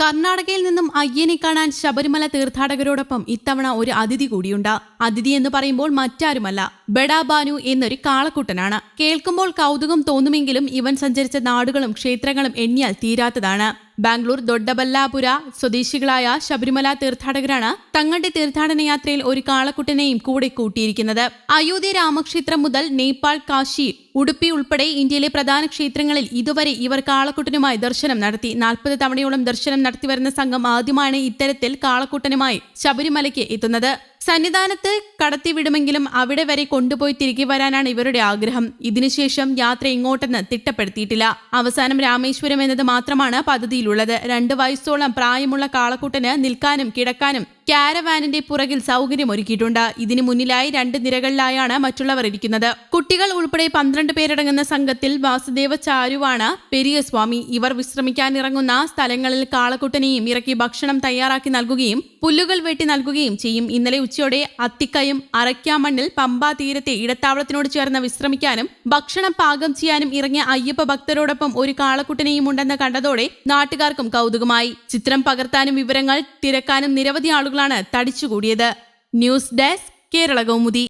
കർണാടകയിൽ നിന്നും അയ്യനെ കാണാൻ ശബരിമല തീർത്ഥാടകരോടൊപ്പം ഇത്തവണ ഒരു അതിഥി കൂടിയുണ്ട്. അതിഥി എന്ന് പറയുമ്പോൾ മറ്റാരുമല്ല ബഡാ ബാനു എന്നൊരു കാളക്കുട്ടനാണ്. കേൾക്കുമ്പോൾ കൗതുകം തോന്നുമെങ്കിലും ഇവൻ സഞ്ചരിച്ച നാടുകളും ക്ഷേത്രങ്ങളും എണ്ണിയാൽ തീരാത്തതാണ്. ബാംഗ്ലൂർ ദൊഡ്ഡബല്ലാപുര സ്വദേശികളായ ശബരിമല തീർത്ഥാടകരാണ് തങ്ങളുടെ തീർത്ഥാടന യാത്രയിൽ ഒരു കാളക്കുട്ടനെയും കൂടെ കൂട്ടിയിരിക്കുന്നത്. അയോധ്യ രാമക്ഷേത്രം മുതൽ നേപ്പാൾ കാശി ഉടുപ്പി ഉൾപ്പെടെ ഇന്ത്യയിലെ പ്രധാന ക്ഷേത്രങ്ങളിൽ ഇതുവരെ ഇവർ കാളക്കുട്ടനുമായി ദർശനം നടത്തി. നാൽപ്പത് തവണയോളം ദർശനം നടത്തിവരുന്ന സംഘം ആദ്യമാണ് ഇത്തരത്തിൽ കാളക്കുട്ടനുമായി ശബരിമലയ്ക്ക് എത്തുന്നത്. സന്നിധാനത്ത് കടത്തിവിടുമെങ്കിലും അവിടെ വരെ കൊണ്ടുപോയി തിരികെ വരാനാണ് ഇവരുടെ ആഗ്രഹം. ഇതിനുശേഷം യാത്ര ഇങ്ങോട്ടെന്ന് തിട്ടപ്പെടുത്തിയിട്ടില്ല. അവസാനം രാമേശ്വരം എന്നത് മാത്രമാണ് പദ്ധതിയിലുള്ളത്. രണ്ട് വയസ്സോളം പ്രായമുള്ള കാളക്കൂട്ടന് നിൽക്കാനും കിടക്കാനും ക്യാരവാനിന്റെ പുറകിൽ സൗകര്യമൊരുക്കിയിട്ടുണ്ട്. ഇതിനു മുന്നിലായി രണ്ട് നിരകളിലായാണ് മറ്റുള്ളവർ ഇരിക്കുന്നത്. കുട്ടികൾ ഉൾപ്പെടെ പന്ത്രണ്ട് പേരടങ്ങുന്ന സംഘത്തിൽ വാസുദേവ ചാരുവാണ് പെരിയ സ്വാമി. ഇവർ വിശ്രമിക്കാനിറങ്ങുന്ന സ്ഥലങ്ങളിൽ കാളക്കുട്ടനെയും ഇറക്കി ഭക്ഷണം തയ്യാറാക്കി നൽകുകയും പുല്ലുകൾ വെട്ടി നൽകുകയും ചെയ്യും. ഇന്നലെ ഉച്ചയോടെ അത്തിക്കയും അറയ്ക്കാമണ്ണിൽ പമ്പാ തീരത്തെ ഇടത്താവളത്തിനോട് ചേർന്ന് വിശ്രമിക്കാനും ഭക്ഷണം പാകം ചെയ്യാനും ഇറങ്ങിയ അയ്യപ്പ ഭക്തരോടൊപ്പം ഒരു കാളക്കുട്ടനെയും ഉണ്ടെന്ന് കണ്ടതോടെ നാട്ടുകാർക്കും കൗതുകമായി. ചിത്രം പകർത്താനും വിവരങ്ങൾ തിരക്കാനും നിരവധി ആളുകളാണ് തടിച്ചുകൂടിയത്. News desk Kerala Kaumudi.